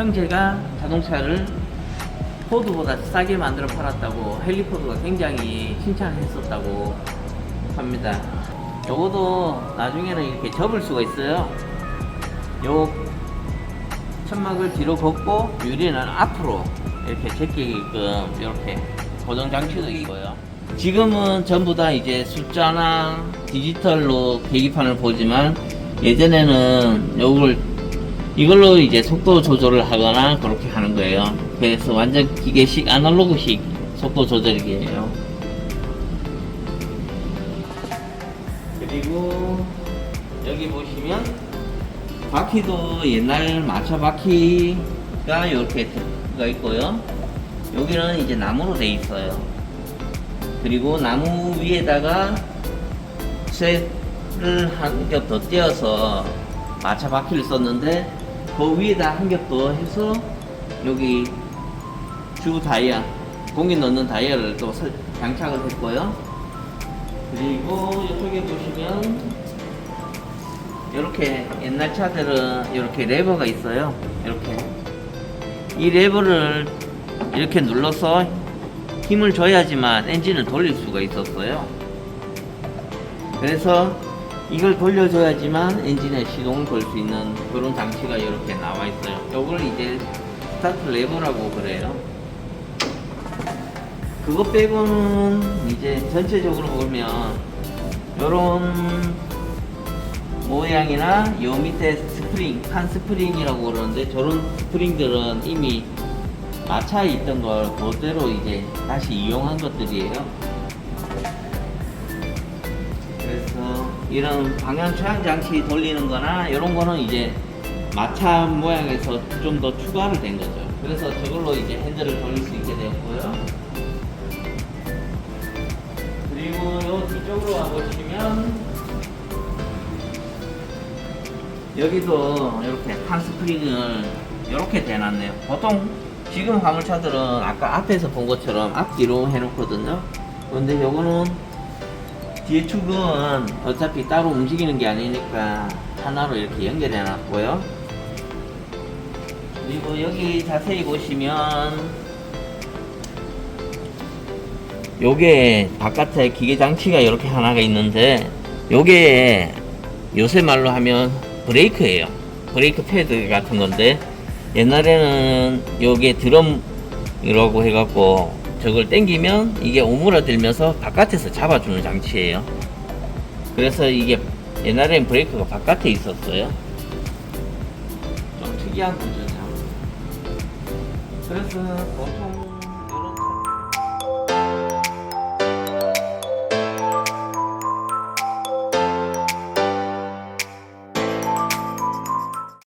형제가 자동차를 포드보다 싸게 만들어 팔았다고 헬리포드가 굉장히 칭찬했었다고 합니다. 요것도 나중에는 이렇게 접을 수가 있어요. 요 천막을 뒤로 걷고 유리는 앞으로 이렇게 제끼게끔 이렇게 고정 장치도 있고요. 지금은 전부 다 이제 숫자나 디지털로 계기판을 보지만 예전에는 요걸 이걸로 이제 속도 조절을 하거나 그렇게 하는 거예요. 그래서 완전 기계식 아날로그식 속도 조절기예요. 그리고 여기 보시면 바퀴도 옛날 마차 바퀴가 이렇게 들어가 있고요. 여기는 이제 나무로 돼 있어요. 그리고 나무 위에다가 쇠를 한 겹 더 띄어서 마차 바퀴를 썼는데 그 위에다 한 겹 더 해서 여기 주 다이아 공기 넣는 다이아를 또 설- 장착을 했고요. 그리고 이쪽에 보시면 이렇게 옛날 차들은 이렇게 레버가 있어요. 이렇게 이 레버를 이렇게 눌러서 힘을 줘야지만 엔진을 돌릴 수가 있었어요. 그래서 이걸 돌려줘야지만 엔진의 시동을 걸 수 있는 그런 장치가 이렇게 나와 있어요. 이걸 이제 스타트 레버라고 그래요. 그거 빼고는 이제 전체적으로 보면 이런 모양이나 요 밑에 스프링, 칸 스프링이라고 그러는데 저런 스프링들은 이미 마차에 있던 걸 그대로 이제 다시 이용한 것들이에요. 이런 방향 초양 장치 돌리는 거나 이런 거는 이제 마차 모양에서 좀 더 추가를 된 거죠. 그래서 저걸로 이제 핸들을 돌릴 수 있게 되었고요. 그리고 요 뒤쪽으로 와보시면 여기도 이렇게 판 스프링을 이렇게 대놨네요. 보통 지금 화물차들은 아까 앞에서 본 것처럼 앞뒤로 해놓거든요. 그런데 요거는 뒤에 축은 어차피 따로 움직이는 게 아니니까 하나로 이렇게 연결해 놨고요. 그리고 여기 자세히 보시면 요게 바깥에 기계 장치가 이렇게 하나가 있는데 요게 요새 말로 하면 브레이크예요. 브레이크 패드 같은 건데 옛날에는 요게 드럼이라고 해갖고 저걸 당기면 이게 오므라들면서 바깥에서 잡아주는 장치예요. 그래서 이게 옛날엔 브레이크가 바깥에 있었어요. 좀 특이한 구조죠. 그래서 보통